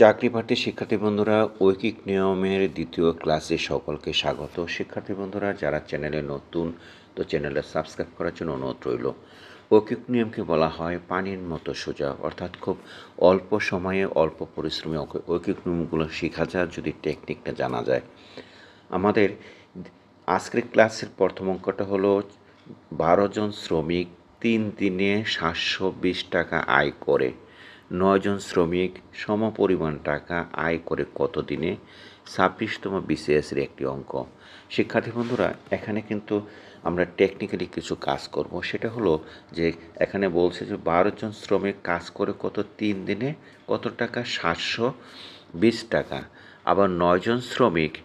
চাকরি প্রার্থী শিক্ষার্থী বন্ধুরা, ঐকিক নিয়মের দ্বিতীয় ক্লাসে সকলকে স্বাগত। শিক্ষার্থী বন্ধুরা, যারা চ্যানেলে নতুন, তো চ্যানেলে সাবস্ক্রাইব করার জন্য অনুরোধ রইল। ঐকিক নিয়মকে বলা হয় পানির মতো সোজা, অর্থাৎ খুব অল্প সময়ে অল্প পরিশ্রমে ঐকিক নিয়মগুলো শেখা যায় যদি টেকনিকটা জানা যায়। আমাদের আজকের ক্লাসের প্রথম অঙ্কটা হলো বারো জন শ্রমিক তিন দিনে সাতশো বিশ টাকা আয় করে। নয়জন শ্রমিক সমপরিমাণ টাকা আয় করে কত দিনে ছাব্বিশতম বিসিএসের একটি অঙ্ক। শিক্ষার্থী বন্ধুরা, এখানে কিন্তু আমরা টেকনিক্যালি কিছু কাজ করব। সেটা হলো যে এখানে বলছে যে বারো জন শ্রমিক কাজ করে কত তিন দিনে? কত টাকা? সাতশো বিশ টাকা। আবার নয়জন শ্রমিক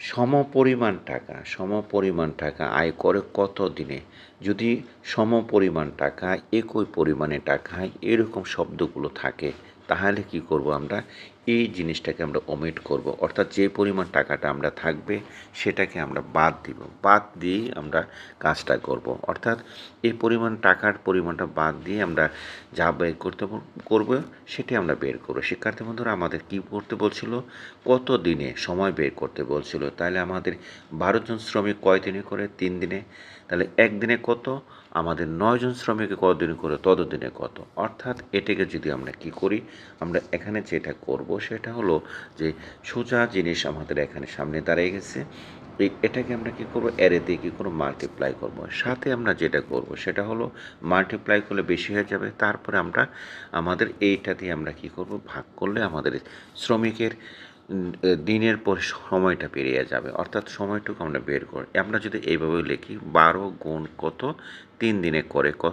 সমপরিমাণ টাকা সমপরিমাণ টাকা আয় করে কত দিনে? যদি সমপরিমাণ টাকা, একই পরিমাণে টাকা এরকম শব্দগুলো থাকে, তাহলে কি করব আমরা? এই জিনিসটাকে আমরা ওমিট করব। অর্থাৎ যে পরিমাণ টাকাটা আমরা থাকবে, সেটাকে আমরা বাদ দিব। বাদ দিয়েই আমরা কাজটা করব। অর্থাৎ এই পরিমাণ টাকার পরিমাণটা বাদ দিয়ে আমরা যা বের করতে করব, সেটি আমরা বের করব। শিক্ষার্থী বন্ধুরা, আমাদের কি করতে বলছিল? কত দিনে সময় বের করতে বলছিল? তাহলে আমাদের বারো জন শ্রমিক কয় দিনে করে? তিন দিনে। তাহলে একদিনে কত? আমাদের নয়জন শ্রমিকে কতদিন করে, ততদিনে কত? অর্থাৎ এটাকে যদি আমরা কি করি, আমরা এখানে যেটা করব সেটা হলো যে সোজা জিনিস আমাদের এখানে সামনে দাঁড়িয়ে গেছে। এটাকে আমরা কি করব অ্যারে দিয়ে কী করব মাল্টিপ্লাই করব। সাথে আমরা যেটা করব সেটা হলো মাল্টিপ্লাই করলে বেশি হয়ে যাবে। তারপরে আমরা আমাদের এইটা দিয়ে আমরা কি করব, ভাগ করলে আমাদের শ্রমিকের দিনের পর সময়টা পেরিয়ে যাবে। অর্থাৎ সময়টুকু আমরা বের করি আমরা যদি এইভাবে লিখি, বারো গুণ কত? তিন দিনে করে ক।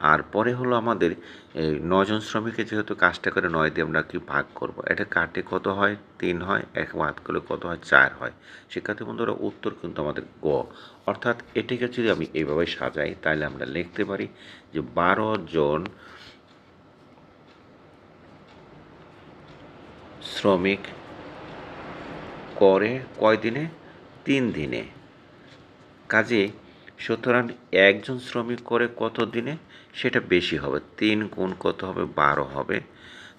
আর পরে হলো আমাদের এই নজন শ্রমিকে যেহেতু কাজটা করে নয় দিয়ে আমরা কি ভাগ করব? এটা কাটে কত হয়? তিন হয়। এক ভাগ করলে কত হয়? চার হয়। শিক্ষার্থী বন্ধুরা, উত্তর কিন্তু আমাদের গ। অর্থাৎ এটিকে যদি আমি এইভাবে সাজাই, তাহলে আমরা লিখতে পারি যে বারো জন শ্রমিক করে কয় দিনে? তিন দিনে। কাজে সুতরাং একজন শ্রমিক করে কত দিনে? সেটা বেশি হবে। তিন গুণ কত হবে? বারো হবে।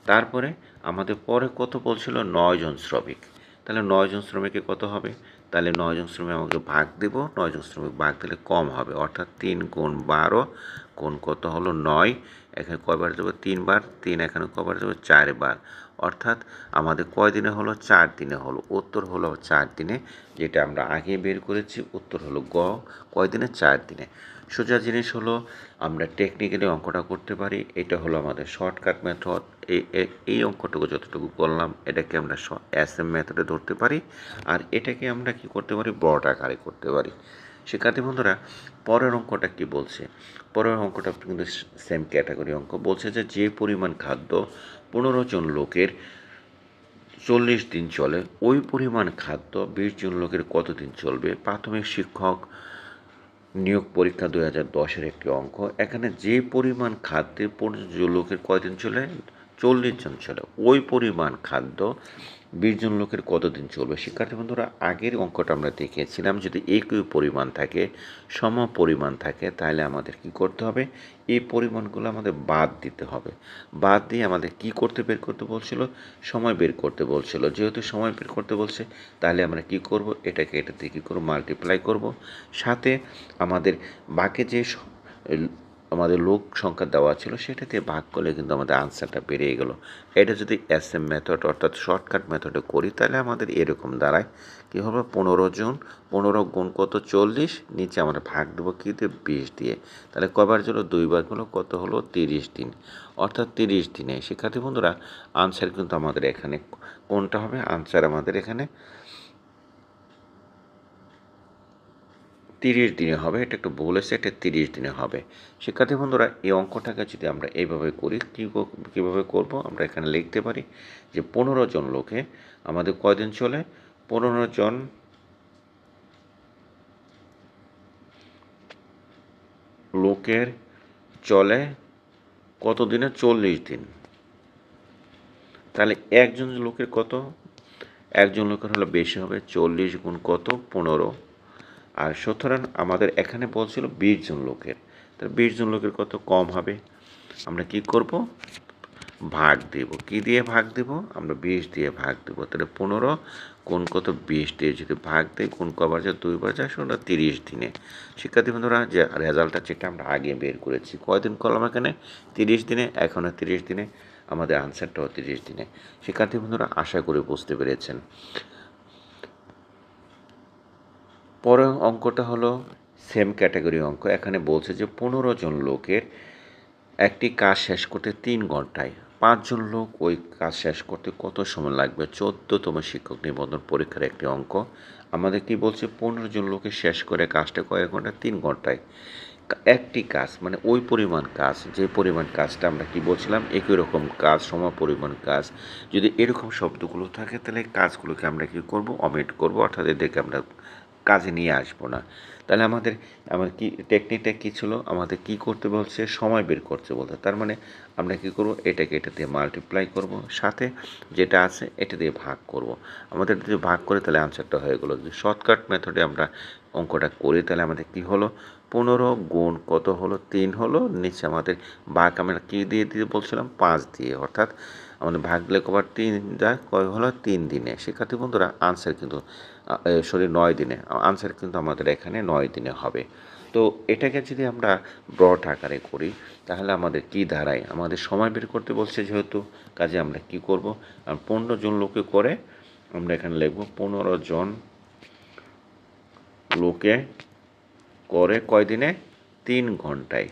তারপরে আমাদের পরে কত বলছিল? নয়জন শ্রমিক। তাহলে নয়জন শ্রমিকে কত হবে? তাহলে নয়জন শ্রমিক আমাকে ভাগ দেব। নয়জন শ্রমিক ভাগ দিলে কম হবে। অর্থাৎ তিন গুণ বারো গুণ কত হলো? নয়। এখানে কয়বার দেবো তিনবার। তিন এখানে কয়বার দেবো চারবার। অর্থাৎ আমাদের কয় দিনে হলো? চার দিনে হলো। উত্তর হলো চার দিনে, যেটা আমরা আগে বের করেছি। উত্তর হলো গ, কয় দিনে? চার দিনে। সোজা জিনিস হলো, আমরা টেকনিক্যালি অঙ্কটা করতে পারি। এটা হলো আমাদের শর্টকাট মেথড এই এই- অঙ্কটুকু যতটুকু করলাম, এটাকে আমরা এস এম মেথডে ধরতে পারি। আর এটাকে আমরা কি করতে পারি? বড় আকারে করতে পারি। শিক্ষার্থী বন্ধুরা, পরের অঙ্কটা কি বলছে? পরের অঙ্কটা কিন্তু সেম ক্যাটাগরি অঙ্ক। বলছে যে যে পরিমাণ খাদ্য পনেরো জন লোকের চল্লিশ দিন চলে। ওই পরিমাণ খাদ্য বিশ জন লোকের কতদিন চলবে? প্রাথমিক শিক্ষক নিয়োগ পরীক্ষা দু হাজার দশের একটি অঙ্ক। এখানে যে পরিমাণ খাদ্যে পনেরো জন লোকের কয়দিন চলে? চল্লিশ জন চলে। ওই পরিমাণ খাদ্য বিশ জন লোকের কতদিন চলবে? শিক্ষার্থী বন্ধুরা, আগের অঙ্কটা আমরা দেখিয়েছিলাম। যদি একই পরিমাণ থাকে, সম পরিমাণ থাকে, তাহলে আমাদের কি করতে হবে? এই পরিমাণগুলো আমাদের বাদ দিতে হবে। বাদ দিয়ে আমাদের কি করতে বের করতে বলছিল? সময় বের করতে বলছিল। যেহেতু সময় বের করতে বলছে, তাহলে আমরা কি করব? এটাকে এটা কী করব? মাল্টিপ্লাই করব। সাথে আমাদের বাকি যে আমাদের লোক সংখ্যা দেওয়া ছিল, সেটা দিয়ে ভাগ করলে কিন্তু আমাদের আনসারটা বেরিয়ে গেল। এটা যদি এস এম মেথড অর্থাৎ শর্টকাট মেথডে করি, তাহলে আমাদের এরকম দাঁড়ায়। কী হবে? পনেরো জন, পনেরো গুণ কত? চল্লিশ। নিচে আমরা ভাগ দেবো কী দিয়ে? বিশ দিয়ে। তাহলে কবার হলো? দুইবার হলো? কত হলো? তিরিশ দিন। অর্থাৎ তিরিশ দিনে। শিক্ষার্থী বন্ধুরা আনসার কিন্তু আমাদের এখানে কোনটা হবে? আনসার আমাদের এখানে তিরিশ দিনে হবে, এটা একটু বলেছে এটা তিরিশ দিনে হবে। শিক্ষার্থী বন্ধুরা, এই অঙ্কটাকে যদি আমরা এইভাবে করি কীভাবে করব, আমরা এখানে লিখতে পারি যে পনেরো জন লোকে আমাদের কয়দিন চলে? পনেরো জন লোকের চলে কত দিনে চল্লিশ দিন। তাহলে একজন লোকের কত? একজন লোকের হলো বেশি হবে, চল্লিশ গুণ কত? পনেরো। আর সুতরাং আমাদের এখানে বলছিল বিশ জন লোকের। তাহলে বিশ জন লোকের কত কম হবে? আমরা কি করব? ভাগ দেব। কি দিয়ে ভাগ দেব? আমরা বিশ দিয়ে ভাগ দেব। তাহলে পনেরো কোন কত বিশ দিয়ে যদি ভাগ দেয় কোন কবার যায়? দুইবার যায়, সেটা তিরিশ দিনে। শিক্ষার্থী বন্ধুরা, যে রেজাল্টটা যেটা আমরা আগে বের করেছি, কয়দিন করলাম এখানে? তিরিশ দিনে। এখনও তিরিশ দিনে। আমাদের আনসারটাও তিরিশ দিনে। শিক্ষার্থী বন্ধুরা, আশা করে বুঝতে পেরেছেন। পরের অঙ্কটা হলো সেম ক্যাটাগরি অঙ্ক। এখানে বলছে যে পনেরো জন লোকের একটি কাজ শেষ করতে তিন ঘন্টায়। পাঁচজন লোক ওই কাজ শেষ করতে কত সময় লাগবে? চোদ্দতম শিক্ষক নিবন্ধন পরীক্ষার একটি অঙ্ক। আমাদের কি বলছে? পনেরো জন লোকে শেষ করে কাজটা কয়েক ঘণ্টা? তিন ঘন্টায়। একটি কাজ মানে ওই পরিমাণ কাজ, যে পরিমাণ কাজটা আমরা কি বলছিলাম? একই রকম কাজ সম পরিমাণ কাজ। যদি এরকম শব্দগুলো থাকে, তাহলে কাজগুলোকে আমরা কি করব? অমিট করব। অর্থাৎ এদেরকে আমরা কাজে নিয়ে আসব না। তাহলে আমাদের, আমার কি টেকনিকটা কী ছিল? আমাদের কি করতে বলছে? সময় বের করতে বলতে। তার মানে আমরা কি করব? এটাকে এটা দিয়ে মাল্টিপ্লাই করব। সাথে যেটা আছে, এটা দিয়ে ভাগ করব। আমাদের যদি ভাগ করে, তাহলে আনসারটা হয়ে গেলো যদি শর্টকাট মেথডে আমরা অঙ্কটা করি। তাহলে আমাদের কি হলো? পনেরো গুণ কত হলো? তিন হলো। নিচে আমাদের ভাগ আমরা কী দিয়ে দিয়ে বলছিলাম? পাঁচ দিয়ে। অর্থাৎ আমাদের ভাগ দিলে কবার তিন যায়, কয় হলো? তিন দিনে। শিক্ষার্থী বন্ধুরা আনসার কিন্তু সরি নয় দিনে। আনসার কিন্তু আমাদের এখানে নয় দিনে হবে। তো এটাকে যদি আমরা ব্রড আকারে করি, তাহলে আমাদের কি দাঁড়ায়? আমাদের সময় বের করতে বলছে যেহেতু, কাজে আমরা কি করব? পনেরো জন লোকে করে আমরা এখানে লিখব, পনেরো জন লোকে করে কয় দিনে? তিন ঘন্টায়।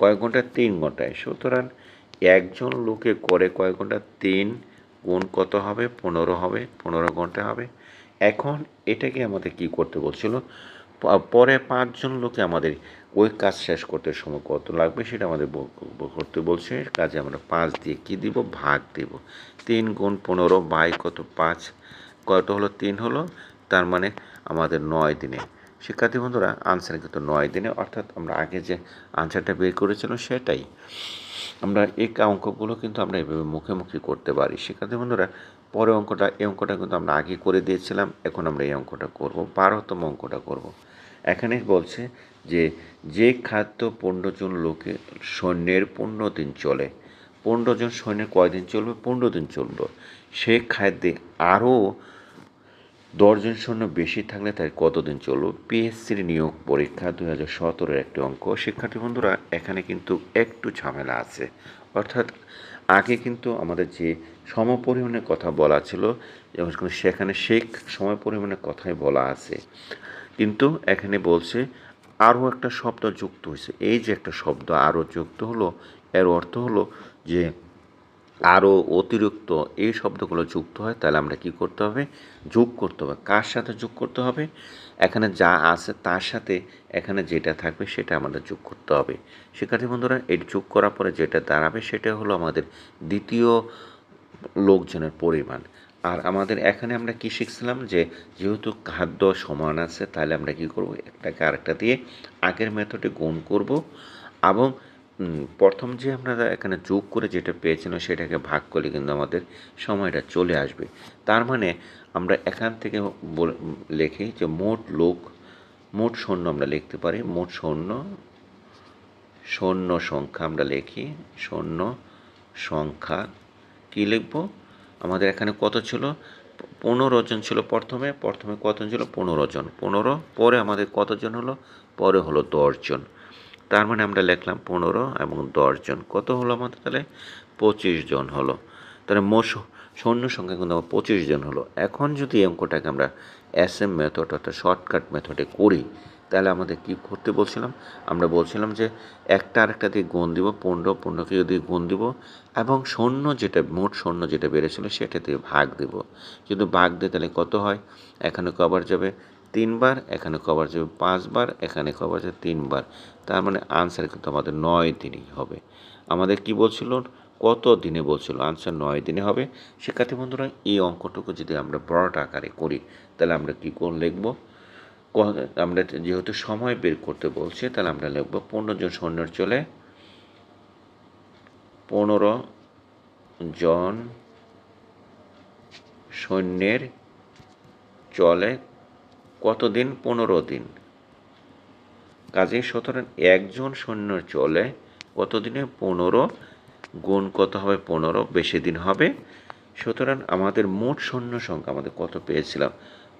কয় ঘণ্টা? তিন ঘন্টায়। সুতরাং একজন লোকে করে কয় ঘণ্টা? তিন গুণ কত হবে? পনেরো হবে। পনেরো ঘণ্টা হবে। এখন এটাকে আমাদের কি করতে বলছিল? পরে পাঁচজন লোকে আমাদের ওই কাজ শেষ করতে সময় কত লাগবে সেটা আমাদের করতে বলছে। কাজে আমরা পাঁচ দিয়ে কি দিব? ভাগ দেব। তিন গুণ পনেরো বাই কত পাঁচ? কত হলো? তিন হলো। তার মানে আমাদের নয় দিনে। শিক্ষার্থী বন্ধুরা আনসার কিন্তু নয় দিনে। অর্থাৎ আমরা আগে যে আনসারটা বের করেছিলাম সেটাই। আমরা এই অঙ্কগুলো কিন্তু আমরা এভাবে মুখে মুখে করতে পারি। শিক্ষার্থী বন্ধুরা পরে অঙ্কটা, এই অঙ্কটা কিন্তু আমরা আগে করে দিয়েছিলাম, এখন আমরা এই অঙ্কটা করব, বারোতম অঙ্কটা করব। এখানে বলছে যে যে খাদ্য পনেরো জন লোকে সৈন্যের পনেরো দিন চলে পনেরো জন সৈন্যের কয়দিন চলবে? পনেরো দিন চলবে। সে খাদ্যে আরও দশজন সৈন্য বেশি থাকলে তাই কতদিন চলবে? পিএসসির নিয়োগ পরীক্ষা দু হাজার সতেরোর একটি অঙ্ক। শিক্ষার্থী বন্ধুরা, এখানে কিন্তু একটু ঝামেলা আছে। অর্থাৎ আগে কিন্তু আমাদের যে সম পরিমাণের কথা বলা ছিল, যেমন সেখানে শেখ সময় পরিমাণের কথাই বলা আছে। কিন্তু এখানে বলছে, আরও একটা শব্দ যুক্ত হয়েছে। এই যে একটা শব্দ আরও যুক্ত হলো, এর অর্থ হলো যে আরও অতিরিক্ত এই শব্দগুলো যুক্ত হয়, তাহলে আমরা কি করতে হবে? যোগ করতে হবে। কার সাথে যোগ করতে হবে? এখানে যা আছে তার সাথে এখানে যেটা থাকবে সেটা আমাদের যোগ করতে হবে। শিক্ষার্থী বন্ধুরা, এটি যোগ করার পরে যেটা দাঁড়াবে সেটা হলো আমাদের দ্বিতীয় লোকজনের পরিমাণ। আর আমাদের এখানে আমরা কি শিখছিলাম যে যেহেতু খাদ্য সমান আছে, তাহলে আমরা কি করব? একটাকে আরেকটা দিয়ে আগের মেথডে গুণ করব এবং প্রথম যে আমরা এখানে যোগ করে যেটা পেয়েছিলাম সেটাকে ভাগ করলে কিন্তু আমাদের সময়টা চলে আসবে। তার মানে আমরা এখান থেকে লিখি যে মোট লোক, মোট সৈন্য আমরা লিখতে পারি, মোট সৈন্য সৈন্য সংখ্যা আমরা লিখি, সৈন্য সংখ্যা কী লিখব? আমাদের এখানে কত ছিল? পনেরো জন ছিল প্রথমে প্রথমে কতজন ছিল? পনেরো জন। পনেরো, পরে আমাদের কতজন হলো? পরে হলো দশজন তার মানে আমরা লিখলাম পনেরো এবং দশজন কত হলো আমাদের তাহলে? পঁচিশ জন হলো। তাহলে মোট সৈন্য সংখ্যা কিন্তু আমার পঁচিশ জন হলো। এখন যদি অঙ্কটাকে আমরা এস এম মেথড অর্থাৎ শর্টকাট মেথডে করি, তাহলে আমাদের কি করতে বলছিলাম? আমরা বলছিলাম যে একটা আরেকটা দিয়ে গুণ দিব, পনেরো, পনেরোকে যদি গুণ দিব এবং সৈন্য যেটা, মোট সৈন্য যেটা বেড়েছিল সেটা দিয়ে ভাগ দিব। যদি ভাগ দিয়ে তাহলে কত হয়? এখানে কবার যাবে তিনবার, এখানে কভার যাবে পাঁচবার, এখানে কভার যাবে তিনবার। তার মানে আনসার কিন্তু আমাদের নয় দিনই হবে। আমাদের কি বলছিল? কত দিনে বলছিল? আনসার নয় দিনে হবে। শিক্ষার্থী বন্ধুরা, এই অঙ্কটুকু যদি আমরা বড় আকারে করি, তাহলে আমরা কী করে লিখব? আমরা যেহেতু সময় বের করতে বলছি, তাহলে আমরা লিখব পনেরো জন সৈন্যের চলে পনেরো জন সৈন্যের চলে কতদিন? পনেরো দিন। কাজে সুতরাং, একজন সৈন্য চলে কতদিনে? পনেরো। গুণ কত হবে? পনেরো। বেশি দিন হবে। সুতরাং আমাদের মোট সৈন্য সংখ্যা, আমাদের কত পেয়েছিলাম?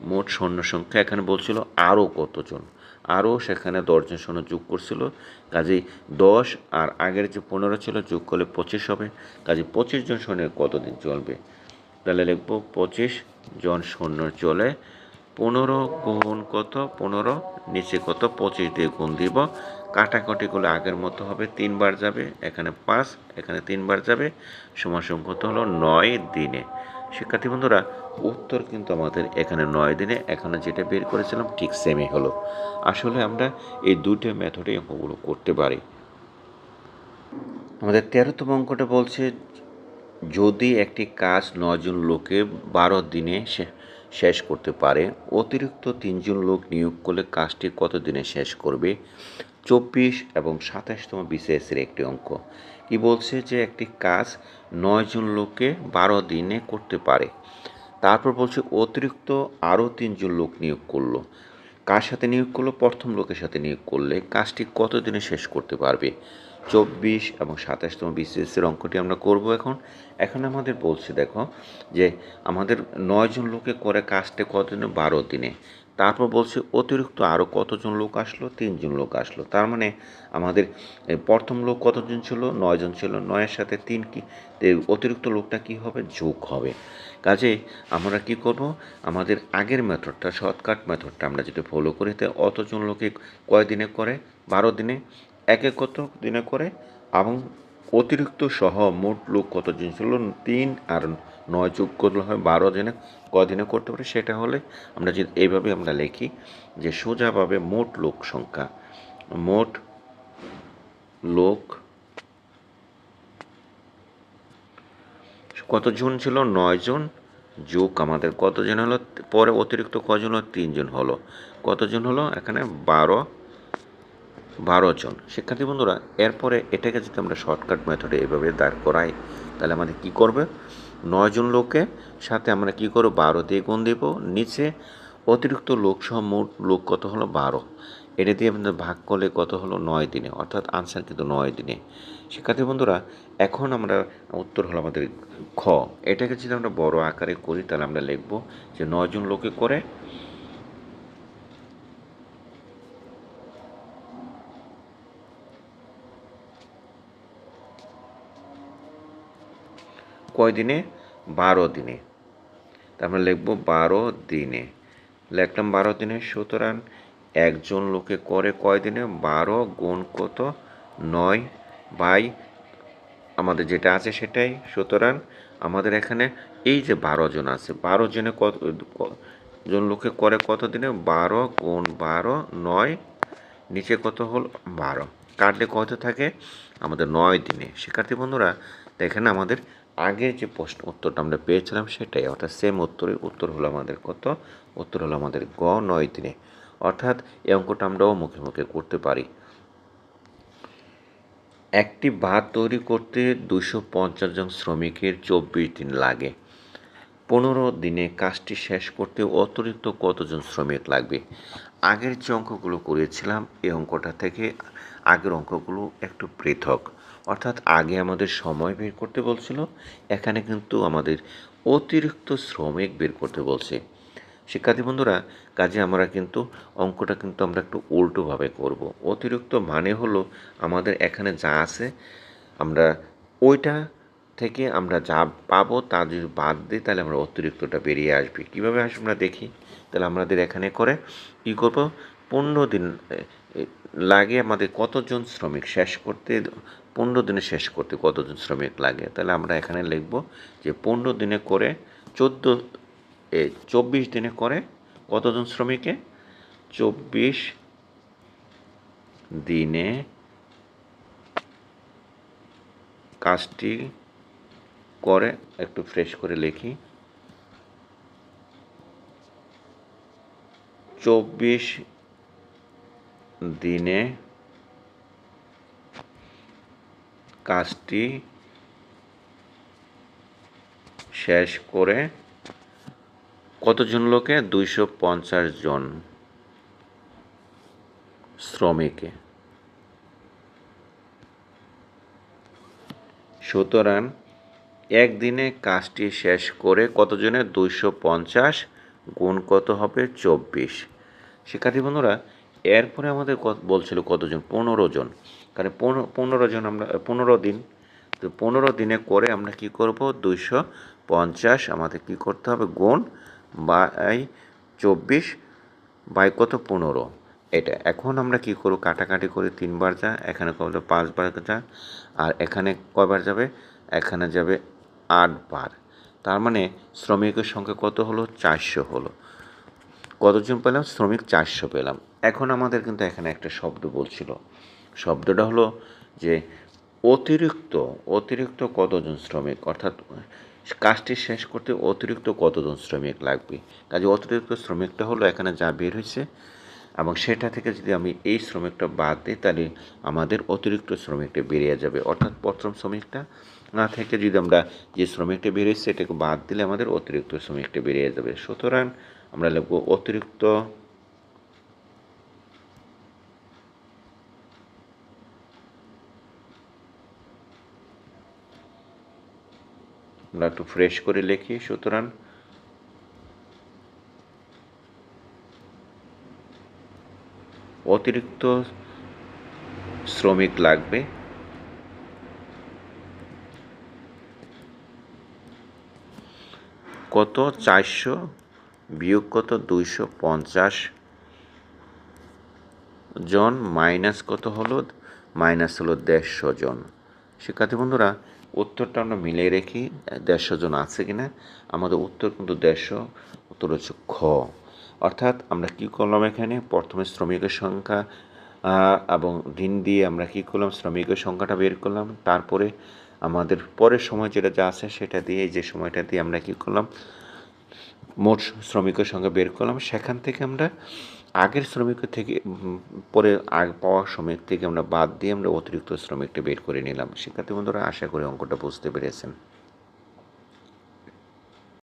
মোট সৈন্য সংখ্যা এখানে বলছিল আরও কতজন? আরও সেখানে দশজন সৈন্য যোগ করছিল। কাজেই দশ আর আগের যে পনেরো ছিল, যোগ করলে পঁচিশ হবে। কাজে পঁচিশ জন সৈন্যের কতদিন চলবে? তাহলে লিখব পঁচিশ জন সৈন্য চলে পনেরো গুণ কত? পনেরো, নিচে কত? পঁচিশ দিয়ে গুণ দিব। কাটাকাটিগুলো আগের মতো হবে, তিনবার যাবে, এখানে পাঁচ, এখানে তিনবার যাবে। সমান কত হলো? নয় দিনে। শিক্ষার্থী বন্ধুরা, উত্তর কিন্তু আমাদের এখানে নয় দিনে। এখানে যেটা বের করেছিলাম, ঠিক সেমই হলো। আসলে আমরা এই দুটো মেথডে অঙ্কগুলো করতে পারি। আমাদের তেরোতম অঙ্কটা বলছে, যদি একটি কাজ নয়জন লোকে বারো দিনে শে- শেষ করতে পারে। অতিরিক্ত তিনজন লোক নিয়োগ করলে কাজটি কত দিনে শেষ করবে? চব্বিশ এবং সাতাশতম বিসিএসের একটি অঙ্ক। কি বলছে যে একটি কাজ নয়জন লোকে বারো দিনে করতে পারে? তারপর বলছে অতিরিক্ত আরও তিনজন লোক নিয়োগ করল। কার সাথে নিয়োগ করল? প্রথম লোকের সাথে নিয়োগ করলে কাজটি কত দিনে শেষ করতে পারবে? চব্বিশ এবং সাতাশতম বিসিএসের অঙ্কটি আমরা করব এখন। এখন আমাদের বলছে, দেখো, যে আমাদের নয়জন লোকে করে কাজটা কতদিনে? বারো দিনে। তারপর বলছে, অতিরিক্ত আরও কতজন লোক আসলো? তিনজন লোক আসলো। তার মানে আমাদের প্রথম লোক কতজন ছিল? নয়জন ছিল। নয়ের সাথে তিন কি? অতিরিক্ত লোকটা কি হবে? যোগ হবে। কাজে আমরা কি করব? আমাদের আগের মেথডটা, শর্টকাট মেথডটা আমরা যদি ফলো করি, তো অতজন লোকে কয় দিনে করে? বারো দিনে। একে কত দিনে করে এবং অতিরিক্ত সহ মোট লোক কতজন ছিল? তিন আর নয় যোগ করলে হয় বারো দিনে। কদিনে করতে পারে? সেটা হলে আমরা যদি এইভাবে আমরা লিখি যে সোজাভাবে মোট লোক সংখ্যা, মোট লোক কতজন ছিল? নয়জন যোগ আমাদের কতজন হলো? পরে অতিরিক্ত কজন হলো? তিনজন হলো। কতজন হলো? এখানে বারো বারো জন। শিক্ষার্থী বন্ধুরা, এরপরে এটাকে যদি আমরা শর্টকাট মেথডে এভাবে দাঁড় করাই, তাহলে আমাদের কি করবে? নয়জন লোকে সাথে আমরা কি করব? বারো দিয়ে গুণ দেব। নিচে অতিরিক্ত লোকসহ মোট লোক কত হলো? বারো। এটা দিয়ে আমাদের ভাগ করলে কত হলো? নয় দিনে। অর্থাৎ আনসার কিন্তু নয় দিনে। শিক্ষার্থী বন্ধুরা, এখন আমরা উত্তর হলো আমাদের খ। এটাকে যদি আমরা বড় আকারে করি, তাহলে আমরা লিখব যে নয়জন লোকে করে কয় দিনে? বারো দিনে। তারপরে লিখব বারো দিনে। লিখলাম বারো দিনে, সুতরাং একজন লোকে করে কয় দিনে? বারো গুণ কত? নয় বাই আমাদের যেটা আছে সেটাই। সুতরাং আমাদের এখানে এই যে বারো জন আছে, বারো জনে কত, জন লোকে করে কত দিনে? বারো গুণ বারো, নয়। নিচে কত হল? বারো। কাটলে কত থাকে? আমাদের নয় দিনে। শিক্ষার্থী বন্ধুরা, দেখেন আমাদের আগের যে প্রশ্ন উত্তরটা আমরা পেয়েছিলাম সেটাই, অর্থাৎ সেম উত্তরের উত্তর হলো আমাদের কত? উত্তর হলো আমাদের গ, নয় দিনে। অর্থাৎ এই অঙ্কটা আমরাও মুখে মুখে করতে পারি। একটি ভাত তৈরি করতে দুশো পঞ্চাশ জন শ্রমিকের চব্বিশ দিন লাগে। পনেরো দিনে কাজটি শেষ করতে অতিরিক্ত কতজন শ্রমিক লাগবে? আগের যে অঙ্কগুলো করেছিলাম, এই অঙ্কটা থেকে আগের অঙ্কগুলো একটু পৃথক। অর্থাৎ আগে আমাদের সময় বের করতে বলছিল, এখানে কিন্তু আমাদের অতিরিক্ত শ্রমিক বের করতে বলছে। শিক্ষার্থী বন্ধুরা, কাজে আমরা কিন্তু অঙ্কটা কিন্তু আমরা একটু উল্টোভাবে করব। অতিরিক্ত মানে হলো আমাদের এখানে যা আছে, আমরা ওইটা থেকে আমরা যা পাবো তা যদি বাদ দিই, তাহলে আমরা অতিরিক্তটা বেরিয়ে আসবে। কীভাবে আসবে আমরা দেখি? তাহলে আমাদের এখানে করে কী করব? পনেরো দিন লাগে আমাদের কতজন শ্রমিক শেষ করতে পনেরো দিনে শেষ করতে কতজন শ্রমিক লাগে? তাহলে আমরা এখানে লিখব যে পনেরো দিনে করে চোদ্দ, এ চব্বিশ দিনে করে কতজন শ্রমিকে? চব্বিশ দিনে কাজটি করে, একটু ফ্রেশ করে লিখি। চব্বিশ দিনে কাজটি শেষ করে কতজন লোকে? দুইশো পঞ্চাশ জন শ্রমিকে। সুতরাং একদিনে কাজটি শেষ করে কতজনের দুইশো পঞ্চাশ গুণ কত হবে? চব্বিশ। শিক্ষার্থী বন্ধুরা, এরপরে আমাদের বলছিল কতজন? পনেরো জন। পনেরো পনেরো জন আমরা, পনেরো দিন। তো পনেরো দিনে করে আমরা কি করব? দুইশো পঞ্চাশ আমাদের কি করতে হবে? গুণ বাই চব্বিশ বাই কত? পনেরো। এটা। এখন আমরা কি করব? কাটাকাটি করে তিনবার যা, এখানে কত? পাঁচবার যা, আর এখানে কয়বার যাবে? এখানে যাবে আটবার। তার মানে শ্রমিকের সংখ্যা কত হলো? চারশো হলো। কতজন পেলাম? শ্রমিক চারশো পেলাম। এখন আমাদের কিন্তু এখানে একটা শব্দ বলছিল। শব্দটা হলো যে অতিরিক্ত অতিরিক্ত কতজন শ্রমিক? অর্থাৎ কাজটি শেষ করতে অতিরিক্ত কতজন শ্রমিক লাগবে? কাজে অতিরিক্ত শ্রমিকটা হলো এখানে যা বের হয়েছে এবং সেটা থেকে যদি আমি এই শ্রমিকটা বাদ দিই, তাহলে আমাদের অতিরিক্ত শ্রমিকটা বেরিয়ে যাবে। অর্থাৎ প্রথম শ্রমিকটা না থেকে যদি আমরা যে শ্রমিকটা বেরিয়েছে সেটাকে বাদ দিলে আমাদের অতিরিক্ত শ্রমিকটা বেরিয়ে যাবে। সুতরাং আমরা লিখব অতিরিক্ত আমরা একটু ফ্রেশ করে লিখি, সুতরাং অতিরিক্ত শ্রমিক লাগবে। কত? চারশো, বিয়োগ কত? দুইশো পঞ্চাশ। জন মাইনাস কত হলো? মাইনাস হলো দেড়শো জন। শিক্ষার্থী বন্ধুরা উত্তরটা আমরা মিলে রেখি, দেড়শো জন আছে কিনা। আমাদের উত্তর কিন্তু দেড়শো, উত্তর হচ্ছে খ। অর্থাৎ আমরা কি করলাম এখানে? প্রথমে শ্রমিকের সংখ্যা এবং ঋণ দিয়ে আমরা কি করলাম? শ্রমিকের সংখ্যাটা বের করলাম। তারপরে আমাদের পরের সময় যেটা যা আছে সেটা দিয়ে যে সময়টা দিয়ে আমরা কি করলাম? মোট শ্রমিকের সংখ্যা বের করলাম। সেখান থেকে আমরা আগের শ্রমিক থেকে পরে আগ, পাওয়া শ্রমিক থেকে আমরা বাদ দিয়ে আমরা অতিরিক্ত শ্রমিকটা বের করে নিলাম। শিক্ষার্থী বন্ধুরা, আশা করি অঙ্কটা বুঝতে পেরেছেন।